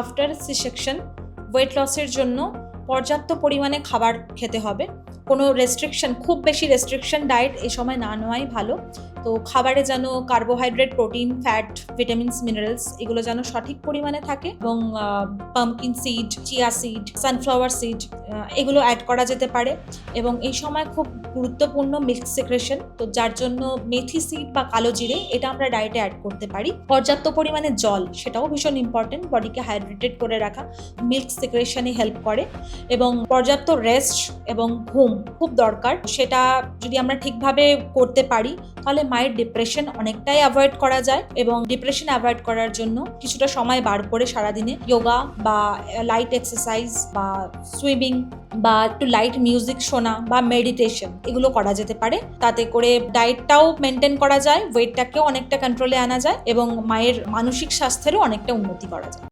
After C section wait লসের জন্য পর্যাপ্ত পরিমাণে খাবার খেতে হবে। কোনো রেস্ট্রিকশন খুব বেশি রেস্ট্রিকশন ডায়েট এ সময় না নেওয়াই ভালো। তো খাবারে যেন carbohydrate protein fat vitamins minerals এগুলো যেন সঠিক পরিমাণে থাকে এবং pumpkin seed chia seed sunflower seed এগুলো অ্যাড করা যেতে পারে এবং এই সময় খুব গুরুত্বপূর্ণ মিল্ক সিক্রেশন তো যার জন্য মেথি সিড বা কালো জিরে এটা আমরা ডায়েটে অ্যাড করতে পারি। পর্যাপ্ত পরিমাণে জল সেটাও ভীষণ ইম্পর্টেন্ট বডিকে হাইড্রেটেড করে রাখা মিল্ক সিক্রেশনে হেল্প করে এবং পর্যাপ্ত রেস্ট এবং ঘুম খুব দরকার। সেটা যদি আমরা ঠিকভাবে করতে পারি তাহলে মায়ের ডিপ্রেশন অনেকটাই অ্যাভয়েড করা যায় এবং ডিপ্রেশন অ্যাভয়েড করার জন্য কিছুটা সময় বার করে সারাদিনে যোগা বা লাইট এক্সারসাইজ বা সুইমিং বা একটু লাইট মিউজিক শোনা বা মেডিটেশন এগুলো করা যেতে পারে। তাতে করে ডায়েটটাও মেনটেন করা যায় ওয়েটটাকেও অনেকটা কন্ট্রোলে আনা যায় এবং মায়ের মানসিক স্বাস্থ্যেরও অনেকটা উন্নতি করা যায়।